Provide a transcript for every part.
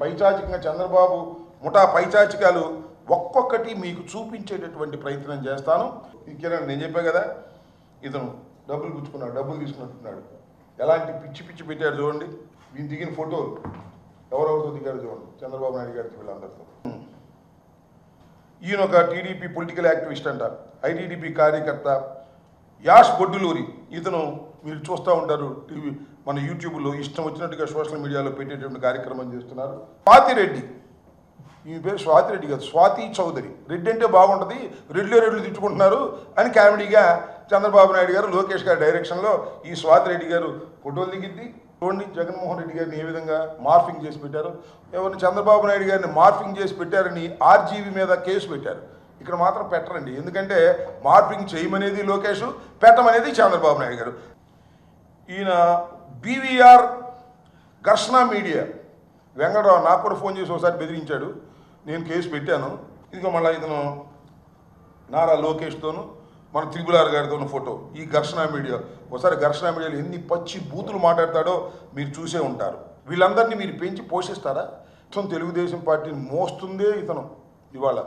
పైచాచికంగా చంద్రబాబు ముఠా పైచాచికాలు ఒక్కొక్కటి మీకు చూపించేటటువంటి ప్రయత్నం చేస్తాను. ఈ కిరణ్ నేను చెప్పా కదా ఇతను డబ్బులు పుచ్చుకున్నాడు డబ్బులు తీసుకున్నట్టున్నాడు. ఎలాంటి పిచ్చి పిచ్చి పెట్టాడు చూడండి. వీళ్ళు దిగిన ఫోటోలు ఎవరెవరితో దిగారు చూడండి. చంద్రబాబు నాయుడు గారితో వీళ్ళందరితో ఈయన ఒక టీడీపీ పొలిటికల్ యాక్టివిస్ట్ అంట ఐటీడీపీ కార్యకర్త యాష్ బొడ్డులూరి. ఇతను మీరు చూస్తూ ఉంటారు టీవీ మన యూట్యూబ్లో ఇష్టం వచ్చినట్టుగా సోషల్ మీడియాలో పెట్టేటువంటి కార్యక్రమం చేస్తున్నారు. స్వాతి రెడ్డి. ఈ పేరు స్వాతి రెడ్డి కాదు స్వాతి చౌదరి. రెడ్డి అంటే బాగుంటుంది రెడ్లు రెడ్లు తిట్టుకుంటున్నారు అని కామెడీగా చంద్రబాబు నాయుడు గారు లోకేష్ గారి డైరెక్షన్లో ఈ స్వాతి రెడ్డి గారు ఫోటోలు దిగిద్ది. చూడండి జగన్మోహన్ రెడ్డి గారిని ఏ విధంగా మార్ఫింగ్ చేసి పెట్టారు. ఎవరిని చంద్రబాబు నాయుడు గారిని మార్ఫింగ్ చేసి పెట్టారని ఆర్జీవీ మీద కేసు పెట్టారు. ఇక్కడ మాత్రం పెట్టరండి. ఎందుకంటే మార్ఫింగ్ చేయమనేది లోకేష్ పెట్టమనేది చంద్రబాబు నాయుడు గారు. ఈయన బీవీఆర్ ఘర్షణ మీడియా. వెంకటరావు నాకు కూడా ఫోన్ చేసి ఒకసారి బెదిరించాడు. నేను కేసు పెట్టాను. ఇదిగో మళ్ళీ ఇతను నారా లోకేష్తోను మన త్రిబులార్ గారితో ఫోటో. ఈ ఘర్షణ మీడియా. ఒకసారి ఘర్షణ మీడియాలో ఎన్ని పచ్చి బూతులు మాట్లాడతాడో మీరు చూసే ఉంటారు. వీళ్ళందరినీ మీరు పెంచి పోషిస్తారా? ఇతను తెలుగుదేశం పార్టీని మోస్తుందే ఇతను ఇవాళ.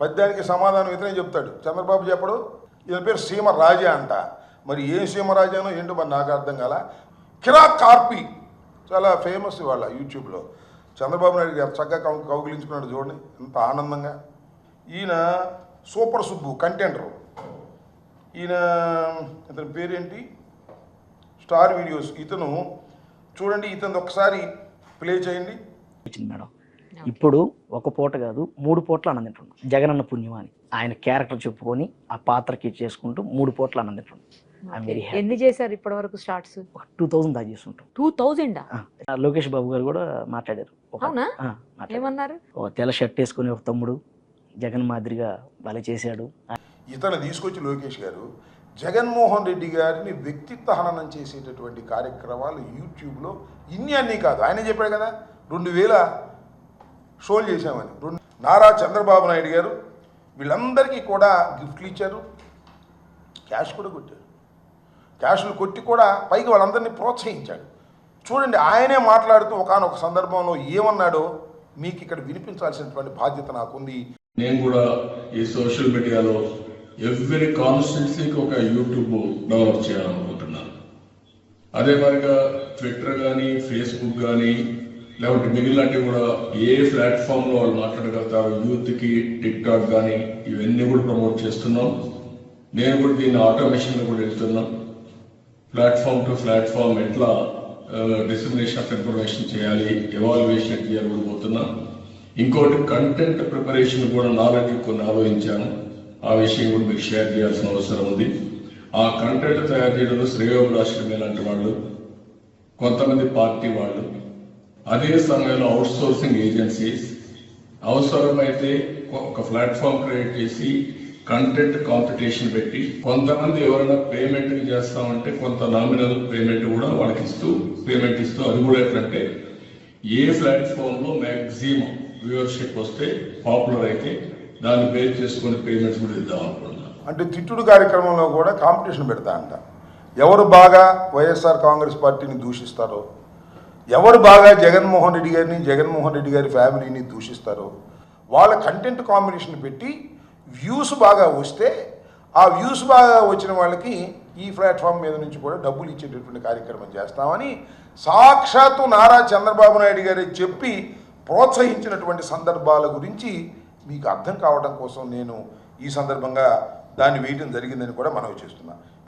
పద్యానికి సమాధానం ఇతనే చెప్తాడు. చంద్రబాబు చెప్పడు. ఇతని పేరు సీమ రాజా అంట. మరి ఏ సీమ ఏంటో మరి నాకు అర్థం కాల. కిరా కార్పి చాలా ఫేమస్ వాళ్ళ యూట్యూబ్లో చంద్రబాబు నాయుడు గారు చక్కగా కౌ కౌగిలించుకున్నాడు చూడండి ఎంత ఆనందంగా. ఈయన సూపర్ సుబ్బు కంటెంటర్ ఈయన ఇతని పేరేంటి? Star videos. ఇతను చూడండి ఇతను ఒకసారి ప్లే చేయండి. వచ్చింది మేడం. ఇప్పుడు ఒక పూట కాదు మూడు పూట్ల అన్నం తింటున్నాం జగనన్న పుణ్యం అని. ఆయన క్యారెక్టర్ చెప్పుకొని ఆ పాత్రకి చేసుకుంటూ మూడు పూట్ల అన్నం తింటున్నాం ఎన్ని చేశారు ఇప్పటి వరకు స్టార్ట్స్? టూ థౌసండ్ దాకా చేస్తుంటాం. టూ థౌజండా? ఆ, లోకేష్ బాబు గారు కూడా మాట్లాడారు. ఒక-. ఏమన్నారు? ఓ తెల్ల షర్ట్ వేసుకుని ఒక తమ్ముడు జగన్ మాదిరిగా భలే చేశాడు. ఇతను తీసుకొచ్చి లోకేష్ గారు జగన్మోహన్ రెడ్డి గారిని వ్యక్తిత్వ హననం చేసేటటువంటి కార్యక్రమాలు యూట్యూబ్లో ఇన్ని అన్నీ కాదు. ఆయన చెప్పాడు కదా రెండు వేల షోలు చేశామని. రెండు నారా చంద్రబాబు నాయుడు గారు వీళ్ళందరికీ కూడా గిఫ్ట్లు ఇచ్చారు క్యాష్ కూడా కొట్టారు. క్యాషులు కొట్టి కూడా పైకి వాళ్ళందరినీ ప్రోత్సహించాడు. చూడండి ఆయనే మాట్లాడుతూ ఒకనొక సందర్భంలో ఏమన్నాడో మీకు ఇక్కడ వినిపించాల్సినటువంటి బాధ్యత నాకుంది. నేను కూడా ఈ సోషల్ మీడియాలో ఎవ్రీ కాన్స్టిట్యున్సీకి ఒక యూట్యూబ్ డెవలప్ చేయాలనుకుంటున్నాను. అదే మరిగా ట్విట్టర్ కానీ ఫేస్బుక్ కానీ లేకపోతే మిగిలినవి కూడా ఏ ప్లాట్ఫామ్లో వాళ్ళు మాట్లాడగలుగుతారు యూత్కి టిక్టాక్ కానీ ఇవన్నీ కూడా ప్రమోట్ చేస్తున్నాం. నేను కూడా దీన్ని ఆటోమేషన్లో కూడా వెళ్తున్నాను ప్లాట్ఫామ్ టు ప్లాట్ఫామ్ ఎట్లా డిస్ట్రిబ్యూషన్ ఆఫ్ ఇన్ఫర్మేషన్ చేయాలి ఎవాల్యుయేషన్ ఎట్లా కూడా ఇంకోటి కంటెంట్ ప్రిపరేషన్ కూడా నాలెడ్జ్ కొన్ని ఆలోచించాను. ఆ విషయం కూడా మీకు షేర్ చేయాల్సిన అవసరం ఉంది. ఆ కంటెంట్ తయారు చేయడంలో శ్రేయోభిలాషులు లాంటి వాళ్ళు? కొంతమంది పార్టీ వాళ్ళు. అదే సమయంలో అవుట్ సోర్సింగ్ ఏజెన్సీస్ అవసరమైతే ఒక ప్లాట్ఫామ్ క్రియేట్ చేసి కంటెంట్ కాంపిటీషన్ పెట్టి కొంతమంది ఎవరైనా పేమెంట్ చేస్తామంటే కొంత నామినల్ పేమెంట్ కూడా వాళ్ళకి ఇస్తూ పేమెంట్ ఇస్తూ అది కూడా ఎట్లంటే ఏ ప్లాట్ఫామ్లో మ్యాక్సిమం వ్యూవర్షిప్ వస్తే పాపులర్ అయితే దాన్ని బేస్ చేసుకుని పేమెంట్స్ కూడా ఇద్దాం అనుకుంటున్నాను అంటే తిట్టుడు కార్యక్రమంలో కూడా కాంపిటీషన్ పెడతా అంట. ఎవరు బాగా వైఎస్ఆర్ కాంగ్రెస్ పార్టీని దూషిస్తారో? ఎవరు బాగా జగన్మోహన్ రెడ్డి గారిని జగన్మోహన్ రెడ్డి గారి ఫ్యామిలీని దూషిస్తారో? వాళ్ళ కంటెంట్ కాంబినేషన్ పెట్టి వ్యూస్ బాగా వస్తే ఆ వ్యూస్ బాగా వచ్చిన వాళ్ళకి ఈ ప్లాట్ఫామ్ మీద నుంచి కూడా డబ్బులు ఇచ్చేటటువంటి కార్యక్రమం చేస్తామని సాక్షాత్తు నారా చంద్రబాబు నాయుడు గారే చెప్పి ప్రోత్సహించినటువంటి సందర్భాల గురించి మీకు అర్థం కావడం కోసం నేను ఈ సందర్భంగా దాన్ని వేయడం జరిగిందని కూడా మనవి చేస్తున్నాను